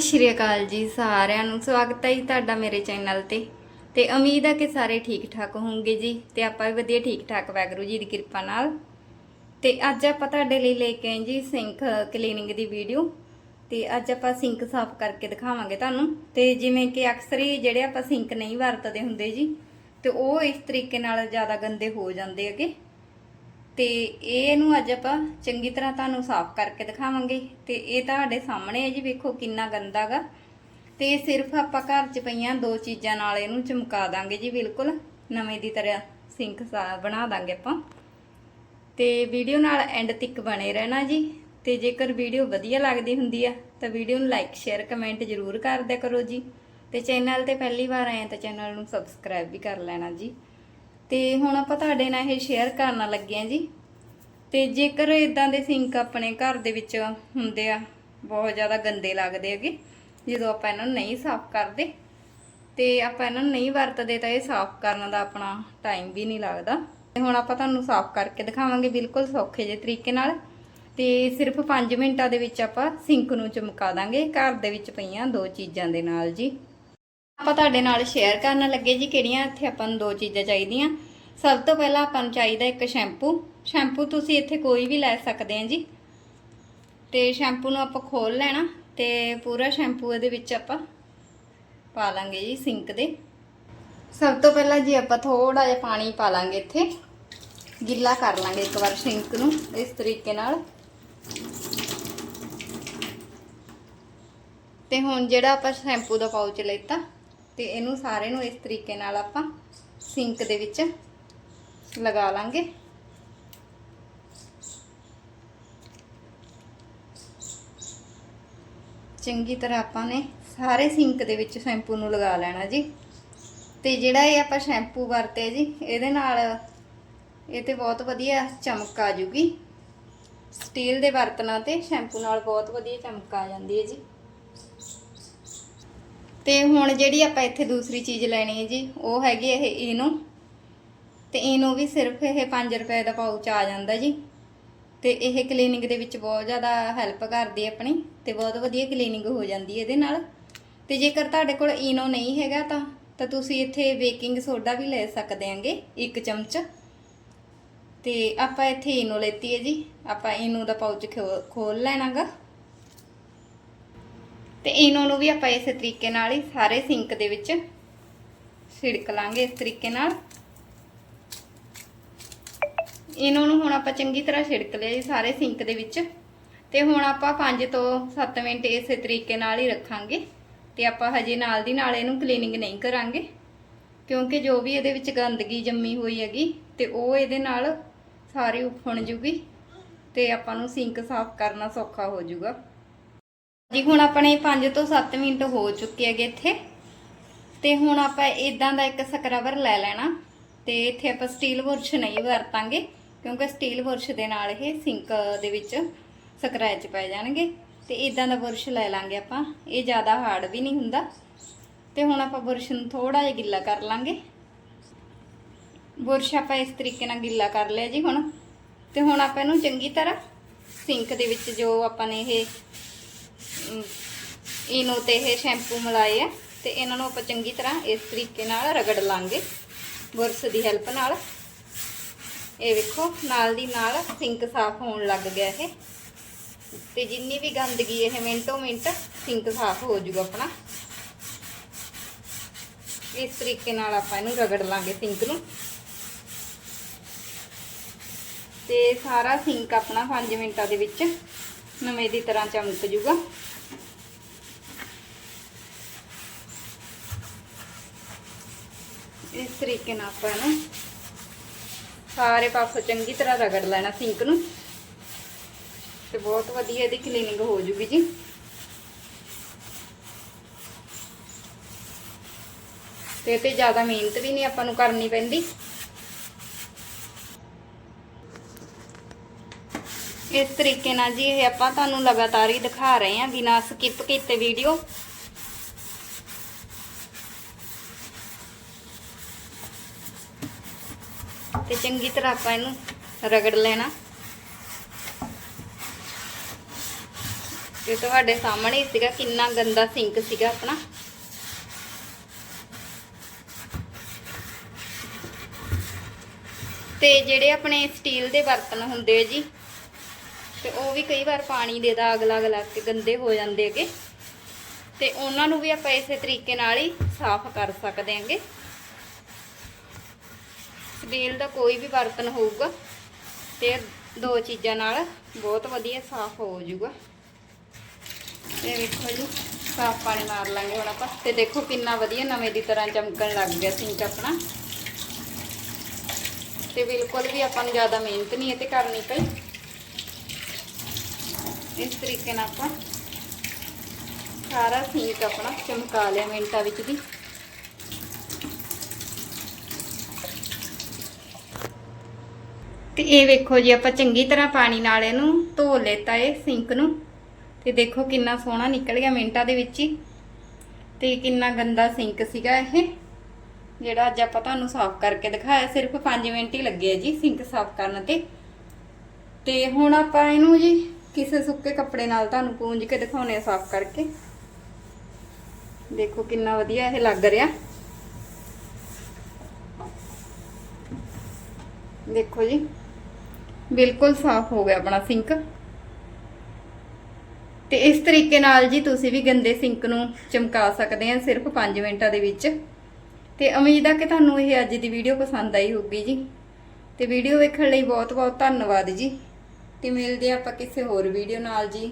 ਸਤਿ ਸ਼੍ਰੀ ਅਕਾਲ ਜੀ ਸਾਰਿਆਂ ਨੂੰ, ਸਵਾਗਤ ਹੈ ਜੀ ਤੁਹਾਡਾ ਮੇਰੇ ਚੈਨਲ ਤੇ। ਤੇ ਉਮੀਦ ਹੈ ਕਿ ਸਾਰੇ ਠੀਕ ਠਾਕ ਹੋਵੋਗੇ ਜੀ ਤੇ ਆਪਾਂ ਵੀ ਵਧੀਆ ਠੀਕ ਠਾਕ ਵਾਹਿਗੁਰੂ ਜੀ ਦੀ ਕਿਰਪਾ ਨਾਲ। ਤੇ ਅੱਜ ਆਪਾਂ ਤੁਹਾਡੇ ਲਈ ਲੈ ਕੇ ਆਏ ਜੀ ਸਿੰਕ ਕਲੀਨਿੰਗ ਦੀ ਵੀਡੀਓ। ਤੇ ਅੱਜ ਆਪਾਂ ਸਿੰਕ ਸਾਫ਼ ਕਰਕੇ ਦਿਖਾਵਾਂਗੇ ਤੁਹਾਨੂੰ। ਤੇ ਜਿਵੇਂ ਕਿ ਅਕਸਰ ਹੀ ਜਿਹੜੇ ਆਪਾਂ ਸਿੰਕ ਨਹੀਂ ਵਰਤਦੇ ਹੁੰਦੇ ਜੀ, ਤੇ ਉਹ ਇਸ ਤਰੀਕੇ ਨਾਲ ਜ਼ਿਆਦਾ ਗੰਦੇ ਹੋ ਜਾਂਦੇ ਹੈਗੇ। ਤੇ ਇਹ ਨੂੰ ਅੱਜ ਆਪਾਂ ਚੰਗੀ ਤਰ੍ਹਾਂ ਤੁਹਾਨੂੰ ਸਾਫ਼ ਕਰਕੇ ਦਿਖਾਵਾਂਗੇ ਤੇ ਇਹ ਤੁਹਾਡੇ ਸਾਹਮਣੇ ਹੈ ਜੀ, ਵੇਖੋ ਕਿੰਨਾ ਗੰਦਾ ਗਾ। ਤੇ ਸਿਰਫ ਆਪਾਂ ਘਰ 'ਚ ਪਈਆਂ ਦੋ ਚੀਜ਼ਾਂ ਨਾਲ ਇਹਨੂੰ ਚਮਕਾ ਦਾਂਗੇ ਜੀ, ਬਿਲਕੁਲ ਨਵੇਂ ਦੀ ਤਰ੍ਹਾਂ ਸਿੰਕ ਸਾ- ਬਣਾ ਦਾਂਗੇ ਆਪਾਂ। ਤੇ ਵੀਡੀਓ ਨਾਲ ਐਂਡ ਤੱਕ ਬਣੇ ਰਹਿਣਾ ਜੀ, ਤੇ ਜੇਕਰ ਵੀਡੀਓ ਵਧੀਆ ਲੱਗਦੀ ਹੁੰਦੀ ਆ, ਤਾਂ ਵੀਡੀਓ ਨੂੰ ਲਾਈਕ, ਸ਼ੇਅਰ, ਕਮੈਂਟ ਜ਼ਰੂਰ ਕਰ ਦਿਆ ਕਰੋ ਜੀ। ਤੇ ਚੈਨਲ ਤੇ ਪਹਿਲੀ ਵਾਰ ਆਏ ਆ ਤਾਂ ਚੈਨਲ ਨੂੰ ਸਬਸਕ੍ਰਾਈਬ ਵੀ ਕਰ ਲੈਣਾ ਜੀ। ਤੇ ਹੁਣ ਆਪਾਂ ਤੁਹਾਡੇ ਨਾਲ ਇਹ ਸ਼ੇਅਰ ਕਰਨ ਲੱਗੇ ਆ ਜੀ। ਤੇ ਜੇਕਰ ਇਦਾਂ ਦੇ ਸਿੰਕ ਆਪਣੇ ਘਰ ਦੇ ਵਿੱਚ ਹੁੰਦੇ ਆ, ਬਹੁਤ ਜ਼ਿਆਦਾ ਗੰਦੇ ਲੱਗਦੇ ਹੈਗੇ। ਜਦੋਂ ਆਪਾਂ ਇਹਨਾਂ ਨੂੰ ਨਹੀਂ ਸਾਫ਼ ਕਰਦੇ ਤੇ ਆਪਾਂ ਇਹਨਾਂ ਨੂੰ ਨਹੀਂ ਵਰਤਦੇ ਤਾਂ ਇਹ ਸਾਫ਼ ਕਰਨ ਦਾ ਆਪਣਾ ਟਾਈਮ ਵੀ ਨਹੀਂ ਲੱਗਦਾ। ਤੇ ਹੁਣ ਆਪਾਂ ਤੁਹਾਨੂੰ ਸਾਫ਼ ਕਰਕੇ ਦਿਖਾਵਾਂਗੇ ਬਿਲਕੁਲ ਸੌਖੇ ਜਿਹੇ ਤਰੀਕੇ ਨਾਲ। ਤੇ ਸਿਰਫ 5 ਮਿੰਟਾਂ ਦੇ ਵਿੱਚ ਆਪਾਂ ਸਿੰਕ ਨੂੰ ਚਮਕਾ ਦਾਂਗੇ। ਘਰ ਦੇ ਵਿੱਚ ਪਈਆਂ ਦੋ ਚੀਜ਼ਾਂ ਦੇ ਨਾਲ ਜੀ। ਆਪਾਂ ਤੁਹਾਡੇ ਨਾਲ ਸ਼ੇਅਰ ਕਰਨ ਲੱਗੇ ਜੀ ਕਿਹੜੀਆਂ ਇੱਥੇ ਆਪਾਂ ਨੂੰ ਦੋ ਚੀਜ਼ਾਂ ਚਾਹੀਦੀਆਂ। ਸਭ ਤੋਂ ਪਹਿਲਾਂ ਆਪਾਂ ਨੂੰ ਚਾਹੀਦਾ ਇੱਕ ਸ਼ੈਂਪੂ। ਸ਼ੈਂਪੂ ਤੁਸੀਂ ਇੱਥੇ ਕੋਈ ਵੀ ਲੈ ਸਕਦੇ ਆ ਜੀ। ਤੇ ਸ਼ੈਂਪੂ ਨੂੰ ਆਪਾਂ ਖੋਲ ਲੈਣਾ ਤੇ ਪੂਰਾ ਸ਼ੈਂਪੂ ਇਹਦੇ ਵਿੱਚ ਆਪਾਂ ਪਾ ਲਾਂਗੇ ਜੀ ਸਿੰਕ ਦੇ। ਸਭ ਤੋਂ ਪਹਿਲਾਂ ਜੀ ਆਪਾਂ ਥੋੜਾ ਜਿਹਾ ਪਾਣੀ ਪਾ ਲਾਂਗੇ ਇੱਥੇ। ਗਿੱਲਾ ਕਰ ਲਾਂਗੇ ਇੱਕ ਵਾਰ ਸਿੰਕ ਨੂੰ ਇਸ ਤਰੀਕੇ ਨਾਲ। ਤੇ ਹੁਣ ਜਿਹੜਾ ਆਪਾਂ ਸ਼ੈਂਪੂ ਦਾ ਪਾਊਚ ਲੈਤਾ ਤੇ ਇਹਨੂੰ ਸਾਰੇ ਨੂੰ ਇਸ ਤਰੀਕੇ ਨਾਲ ਆਪਾਂ ਸਿੰਕ ਦੇ ਵਿੱਚ ਲਗਾ ਲਾਂਗੇ। ਚੰਗੀ ਤਰ੍ਹਾਂ ਆਪਾਂ ਨੇ ਸਾਰੇ ਸਿੰਕ ਦੇ ਵਿੱਚ ਸ਼ੈਂਪੂ ਨੂੰ ਲਗਾ ਲੈਣਾ ਜੀ। ਤੇ ਜਿਹੜਾ ਇਹ ਆਪਾਂ ਸ਼ੈਂਪੂ ਵਰਤਿਆ ਜੀ, ਇਹਦੇ ਨਾਲ ਇਹ ਤੇ ਬਹੁਤ ਵਧੀਆ ਚਮਕ ਆ ਜੂਗੀ। ਸਟੀਲ ਦੇ ਬਰਤਨਾਂ ਤੇ ਸ਼ੈਂਪੂ ਨਾਲ ਬਹੁਤ ਵਧੀਆ ਚਮਕ ਆ ਜਾਂਦੀ ਹੈ ਜੀ। ਤੇ ਹੁਣ ਜਿਹੜੀ ਆਪਾਂ ਇੱਥੇ ਦੂਸਰੀ ਚੀਜ਼ ਲੈਣੀ ਹੈ ਜੀ, ਉਹ ਹੈਗੀ ਇਹ ਈਨੋ ਤੇ ਈਨੋ ਵੀ ਸਿਰਫ ਇਹ 5 ਰੁਪਏ ਦਾ ਪਾਊਚ ਆ ਜਾਂਦਾ ਜੀ। ਤੇ ਇਹ ਕਲੀਨਿੰਗ ਦੇ ਵਿੱਚ ਬਹੁਤ ਜ਼ਿਆਦਾ ਹੈਲਪ ਕਰਦੀ ਹੈ ਆਪਣੀ ਤੇ ਬਹੁਤ ਵਧੀਆ ਕਲੀਨਿੰਗ ਹੋ ਜਾਂਦੀ ਹੈ ਇਹਦੇ ਨਾਲ। ਤੇ ਜੇਕਰ ਤੁਹਾਡੇ ਕੋਲ ਈਨੋ ਨਹੀਂ ਹੈਗਾ ਤਾਂ ਤਾਂ ਤੁਸੀਂ ਇੱਥੇ ਬੇਕਿੰਗ ਸੋਡਾ ਵੀ ਲੈ ਸਕਦੇ ਆਂਗੇ ਇੱਕ ਚਮਚ। ਤੇ ਆਪਾਂ ਇੱਥੇ ਈਨੋ ਲੈਤੀ ਹੈ ਜੀ। ਆਪਾਂ ਈਨੋ ਦਾ ਪਾਊਚ ਖੋਲ ਲੈਣਾਗਾ। ਤੇ ਈਨੋ ਨੂੰ ਵੀ ਆਪਾਂ ਇਸੇ ਤਰੀਕੇ ਨਾਲ ਹੀ ਸਾਰੇ ਸਿੰਕ ਦੇ ਵਿੱਚ ਛਿੜਕ ਲਾਂਗੇ ਇਸ ਤਰੀਕੇ ਨਾਲ। ਈਨੋ ਨੂੰ ਹੁਣ ਆਪਾਂ ਚੰਗੀ ਤਰ੍ਹਾਂ ਛਿੜਕ ਲਿਆ ਜੀ ਸਾਰੇ ਸਿੰਕ ਦੇ ਵਿੱਚ। ਤੇ ਹੁਣ ਆਪਾਂ 5 ਤੋਂ 7 ਮਿੰਟ ਇਸੇ ਤਰੀਕੇ ਨਾਲ ਹੀ ਰੱਖਾਂਗੇ। ਤੇ ਆਪਾਂ ਹਜੇ ਨਾਲ ਦੀ ਨਾਲ ਇਹਨੂੰ ਕਲੀਨਿੰਗ ਨਹੀਂ ਕਰਾਂਗੇ। ਕਿਉਂਕਿ ਜੋ ਵੀ ਇਹਦੇ ਵਿੱਚ ਗੰਦਗੀ ਜੰਮੀ ਹੋਈ ਹੈਗੀ, ਤੇ ਉਹ ਇਹਦੇ ਨਾਲ ਸਾਰੀ ਉਫਣ ਜੂਗੀ। ਤੇ ਆਪਾਂ ਨੂੰ ਸਿੰਕ ਸਾਫ਼ ਕਰਨਾ ਸੌਖਾ ਹੋ ਜਾਊਗਾ ਜੀ, ਹੁਣ ਆਪਣੇ 5 ਤੋਂ 7 ਮਿੰਟ ਹੋ ਚੁੱਕੇ ਹੈਗੇ ਇੱਥੇ। ਤੇ ਹੁਣ ਆਪਾਂ ਇਦਾਂ ਦਾ ਇੱਕ ਸਕਰਬਰ ਲੈ ਲੈਣਾ। ਤੇ ਇੱਥੇ ਆਪਾਂ ਸਟੀਲ ਬੁਰਸ਼ ਨਹੀਂ ਵਰਤਾਂਗੇ। ਕਿਉਂਕਿ ਸਟੀਲ ਬੁਰਸ਼ ਦੇ ਨਾਲ ਇਹ ਸਿੰਕ ਦੇ ਵਿੱਚ ਸਕ੍ਰੈਚ ਪੈ ਜਾਣਗੇ ਤੇ ਇਦਾਂ ਦਾ ਬੁਰਸ਼ ਲੈ ਲਾਂਗੇ ਆਪਾਂ। ਇਹ ਜ਼ਿਆਦਾ ਹਾਰਡ ਵੀ ਨਹੀਂ ਹੁੰਦਾ। ਤੇ ਹੁਣ ਆਪਾਂ ਬੁਰਸ਼ ਨੂੰ ਥੋੜਾ ਜਿਹਾ ਗਿੱਲਾ ਕਰ ਲਾਂਗੇ। ਬੁਰਸ਼ ਆਪਾਂ ਇਸ ਤਰੀਕੇ ਨਾਲ ਗਿੱਲਾ ਕਰ ਲਿਆ ਜੀ ਹੁਣ। ਤੇ ਹੁਣ ਆਪਾਂ ਇਹਨੂੰ ਚੰਗੀ ਤਰ੍ਹਾਂ ਸਿੰਕ ਦੇ ਵਿੱਚ ਜੋ ਆਪਾਂ ਨੇ ਇਹ ਅਮ, ਇਨੋ ਤੇ ਇਹ ਸ਼ੈਂਪੂ ਮਿਲਾਏ ਆ ਤੇ ਇਹਨਾਂ ਨੂੰ ਆਪਾਂ ਚੰਗੀ ਤਰ੍ਹਾਂ ਇਸ ਤਰੀਕੇ ਨਾਲ ਰਗੜ ਲਾਂਗੇ ਬੁਰਸ਼ ਦੀ ਹੈਲਪ ਨਾਲ। ਇਹ ਵੇਖੋ, ਨਾਲ ਦੀ ਨਾਲ ਸਿੰਕ ਸਾਫ਼ ਹੋਣ ਲੱਗ ਗਿਆ ਇਹ। ਤੇ ਜਿੰਨੀ ਵੀ ਗੰਦਗੀ ਇਹ ਮਿੰਟੋ ਮਿੰਟ ਸਿੰਕ ਸਾਫ਼ ਹੋ ਜਾਊਗਾ ਆਪਣਾ। ਇਸ ਤਰੀਕੇ ਨਾਲ ਆਪਾਂ ਇਹਨੂੰ ਰਗੜ ਲਾਂਗੇ ਸਿੰਕ ਨੂੰ। ਤੇ ਸਾਰਾ ਸਿੰਕ ਆਪਣਾ 5 ਮਿੰਟਾਂ ਦੇ ਵਿੱਚ ਨਵੇਂ ਦੀ ਤਰ੍ਹਾਂ ਚਮਕ ਜੂਗਾ ਇਸ ਤਰੀਕੇ ਨਾਲ ਆਪਾਂ ਇਹਨੂੰ ਸਾਰੇ ਪਾਸੋਂ ਚੰਗੀ ਤਰ੍ਹਾਂ ਰਗੜ ਲੈਣਾ ਸਿੰਕ ਨੂੰ। ਤੇ ਬਹੁਤ ਵਧੀਆ ਇਹਦੀ ਕਲੀਨਿੰਗ ਹੋ ਜੂਗੀ ਜੀ। ਤੇ ਤੇ ਜ਼ਿਆਦਾ ਮਿਹਨਤ ਵੀ ਨਹੀਂ ਆਪਾਂ ਨੂੰ ਕਰਨੀ ਪੈਂਦੀ। ਇਸ ਤਰੀਕੇ ਨਾਲ ਜੀ ਇਹ ਆਪਾਂ ਤੁਹਾਨੂੰ ਲਗਾਤਾਰ ਹੀ ਦਿਖਾ ਰਹੇ ਹਾਂ ਬਿਨਾਂ ਸਕਿਪ ਕੀਤੇ ਵੀਡੀਓ ਤੇ ਚੰਗੀ ਤਰ੍ਹਾਂ ਆਪਾਂ ਇਹਨੂੰ ਰਗੜ ਲੈਣਾ। ਤੇ ਤੁਹਾਡੇ ਸਾਹਮਣੇ ਸੀਗਾ, ਕਿੰਨਾ ਗੰਦਾ ਸਿੰਕ ਸੀਗਾ ਆਪਣਾ। ਤੇ ਜਿਹੜੇ ਆਪਣੇ ਸਟੀਲ ਦੇ ਬਰਤਨ ਹੁੰਦੇ ਜੀ, ਤੇ ਉਹ ਵੀ ਕਈ ਵਾਰ ਪਾਣੀ ਦੇ ਦਾ ਅਗਲਾ ਅਗਲਾ ਕੇ ਗੰਦੇ ਹੋ ਜਾਂਦੇ ਹੈਗੇ। ਤੇ ਉਹਨਾਂ ਨੂੰ ਵੀ ਆਪਾਂ ਇਸੇ ਤਰੀਕੇ ਨਾਲ ਹੀ ਸਾਫ਼ ਕਰ ਸਕਦੇ ਹਾਂਗੇ। ਸਟੀਲ ਦਾ ਕੋਈ ਵੀ ਬਰਤਨ ਹੋਊਗਾ ਤੇ ਦੋ ਚੀਜ਼ਾਂ ਨਾਲ ਬਹੁਤ ਵਧੀਆ ਸਾਫ਼ ਹੋ ਜਾਊਗਾ। ਤੇ ਵੇਖੋ ਜੀ, ਸਾਫ਼ ਪਾਣੀ ਮਾਰ ਲਾਂਗੇ ਹੁਣ ਆਪਾਂ। ਤੇ ਦੇਖੋ ਕਿੰਨਾ ਵਧੀਆ ਨਵੇਂ ਦੀ ਤਰ੍ਹਾਂ ਚਮਕਣ ਲੱਗ ਗਿਆ ਸਿੰਕ ਆਪਣਾ। ਤੇ ਬਿਲਕੁਲ ਵੀ ਆਪਾਂ ਨੂੰ ਜ਼ਿਆਦਾ ਮਿਹਨਤ ਨਹੀਂ ਇਹ ਤੇ ਕਰਨੀ ਪਈ। ਇਸ ਤਰੀਕੇ ਨਾਲ ਆਪਾਂ ਸਾਰਾ ਸਿੰਕ ਆਪਣਾ ਚਮਕਾ ਲਿਆ ਮਿੰਟਾਂ ਵਿੱਚ ਦੀ ਤੇ ਇਹ ਵੇਖੋ ਜੀ, ਆਪਾਂ ਚੰਗੀ ਤਰ੍ਹਾਂ ਪਾਣੀ ਨਾਲ ਇਹਨੂੰ ਧੋ ਲੈਤਾ ਇਹ ਸਿੰਕ ਨੂੰ। ਤੇ ਦੇਖੋ ਕਿੰਨਾ ਸੋਹਣਾ ਨਿਕਲ ਗਿਆ ਮਿੰਟਾਂ ਦੇ ਵਿੱਚ ਹੀ। ਤੇ ਕਿੰਨਾ ਗੰਦਾ ਸਿੰਕ ਸੀਗਾ ਇਹ, ਜਿਹੜਾ ਅੱਜ ਆਪਾਂ ਤੁਹਾਨੂੰ ਸਾਫ਼ ਕਰਕੇ ਦਿਖਾਇਆ। ਸਿਰਫ 5 ਮਿੰਟ ਹੀ ਲੱਗੇ ਜੀ ਸਿੰਕ ਸਾਫ਼ ਕਰਨ ਤੇ। ਤੇ ਹੁਣ ਆਪਾਂ ਇਹਨੂੰ ਜੀ ਕਿਸੇ ਸੁੱਕੇ ਕੱਪੜੇ ਨਾਲ ਤੁਹਾਨੂੰ ਪੂੰਝ ਕੇ ਦਿਖਾਉਣੇ ਆ ਸਾਫ਼ ਕਰਕੇ। ਦੇਖੋ ਕਿੰਨਾ ਵਧੀਆ ਇਹ ਲੱਗ ਰਿਹਾ। ਦੇਖੋ ਜੀ ਬਿਲਕੁਲ ਸਾਫ਼ ਹੋ ਗਿਆ ਆਪਣਾ ਸਿੰਕ ਤੇ ਇਸ ਤਰੀਕੇ ਨਾਲ ਜੀ ਤੁਸੀਂ ਵੀ ਗੰਦੇ ਸਿੰਕ ਨੂੰ ਚਮਕਾ ਸਕਦੇ ਆ ਸਿਰਫ 5 ਮਿੰਟਾਂ ਦੇ ਵਿੱਚ। ਤੇ ਉਮੀਦ ਆ ਕਿ ਤੁਹਾਨੂੰ ਇਹ ਅੱਜ ਦੀ ਵੀਡੀਓ ਪਸੰਦ ਆਈ ਹੋਊਗੀ ਜੀ। ਤੇ ਵੀਡੀਓ ਵੇਖਣ ਲਈ ਬਹੁਤ ਬਹੁਤ ਧੰਨਵਾਦ ਜੀ। ਤੇ ਮਿਲਦੇ ਆ ਆਪਾਂ ਕਿਸੇ ਹੋਰ ਵੀਡੀਓ ਨਾਲ ਜੀ।